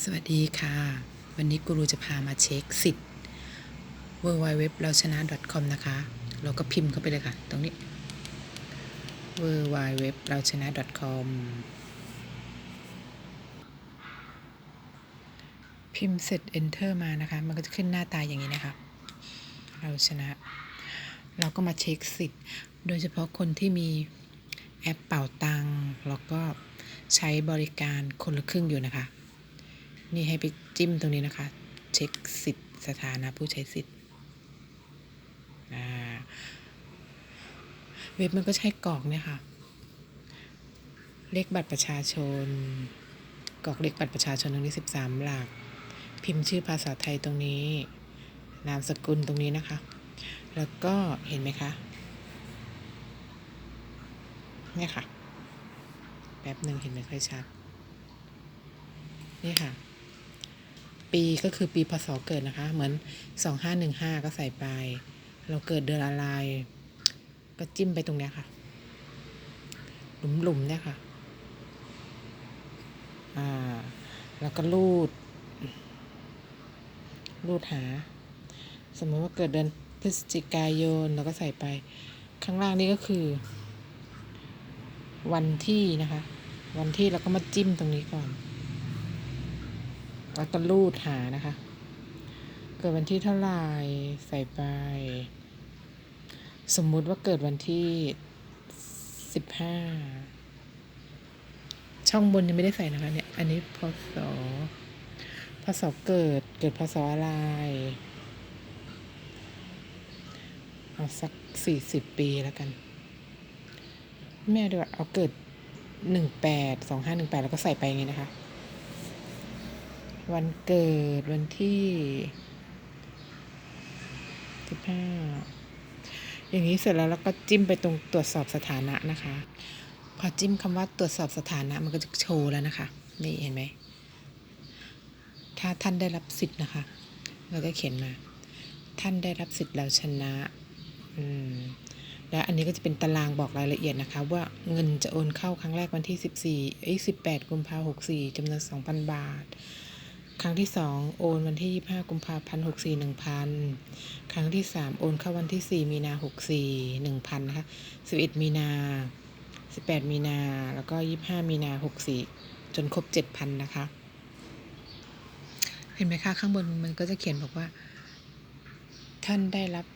สวัสดีค่ะ วันนี้กูรูจะพามาเช็คสิทธิ์ w w w เราชนะ .com นะคะ เราก็พิมพ์เข้าไปเลยค่ะ ตรงนี้ w w w เราชนะ .com พิมพ์เสร็จ enter มานะคะ มันก็จะขึ้นหน้าตาอย่างนี้นะคะ เราชนะ เราก็มาเช็คสิทธิ์ โดยเฉพาะคนที่มีแอปเป่าตังแล้วก็ใช้บริการคนละครึ่งอยู่นะคะ นี่ให้ไปจิ้มตรงนี้นะคะ เช็คสิทธิ์สถานะผู้ใช้สิทธิ์เว็บมันก็ใช้กรอกเนี่ยค่ะ เลขบัตรประชาชน กรอกเลขบัตรประชาชนตรงนี้สิบสามหลัก พิมพ์ชื่อภาษาไทยตรงนี้ นามสกุลตรงนี้นะคะ แล้วก็เห็นไหมคะ เนี่ยค่ะ แป๊บหนึ่งเห็นไม่ค่อยชัด นี่ค่ะ ปีก็คือปีพศเกิดนะคะ เหมือนสองห้าหนึ่งห้าก็ใส่ไป เราเกิดเดือนอะไร ก็จิ้มไปตรงเนี้ยค่ะ หลุมหลุมๆเนี่ยค่ะ อ่า แล้วก็รูดรูดหา สมมติว่าเกิดเดือนพฤศจิกายนเราก็ใส่ไป ข้างล่างนี่ก็คือ วันที่นะคะ วันที่เราก็มาจิ้มตรงนี้ก่อน แล้วก็รูดหานะคะ เกิดวันที่เท่าไหร่ใส่ไป สมมุติว่าเกิดวันที่สิบห้าช่องบนยังไม่ได้ใส่นะคะเนี่ย อันนี้พศพศเกิดเกิดพศอะไรเอาสักสี่สิบปีแล้วกัน แม่ดีกว่าเอาเกิดหนึ่งแปดสองห้าหนึ่งแปดแล้วก็ใส่ไปอย่างงี้นะคะ วันเกิดวันที่สิบห้าอย่างนี้เสร็จแล้วเราก็จิ้มไปตรงตรวจสอบสถานะนะคะ พอจิ้มคำว่าตรวจสอบสถานะมันก็จะโชว์แล้วนะคะ นี่เห็นไหม ถ้าท่านได้รับสิทธิ์นะคะ เราก็เขียนมา ท่านได้รับสิทธิ์แล้วชนะอืมแล้วอันนี้ก็จะเป็นตารางบอกรายละเอียดนะคะ ว่าเงินจะโอนเข้าครั้งแรกวันที่ 14เอ้ย18 กุมภาพันธ์64จำนวน 2,000 บาท ครั้งที่ 2 โอนวันที่ 25 กุมภาพันธ์64 1,000 ครั้งที่ 3 โอนเข้าวันที่ 4 มีนา64 1,000นะคะ11 มีนา 18 มีนา แล้วก็ 25 มีนา64 จนครบ 7,000 นะคะ เห็นไหมคะ ข้างบนมันก็จะเขียนบอกว่า ท่านได้รับ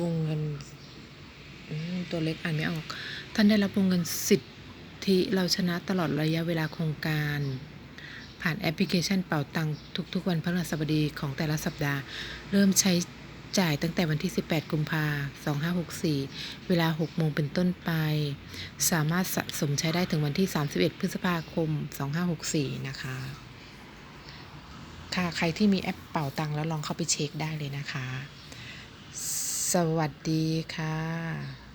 วงเงินตัวเล็กอ่านไม่ออก ท่านได้รับวงเงินสิทธิเราชนะตลอดระยะเวลาโครงการ ผ่านแอปพลิเคชันเป่าตังทุกๆ วันพฤหัสบดีของแต่ละสัปดาห์ เริ่มใช้จ่ายตั้งแต่วันที่ 18 กุมภา2564 เวลา 6 โมงเป็นต้นไป สามารถสะสมใช้ได้ถึงวันที่ 31 พฤษภาคม 2564 นะคะ ค่ะ ใครที่มีแอปเป่าตังแล้วลองเข้าไปเช็คได้เลยนะคะ สวัสดีค่ะ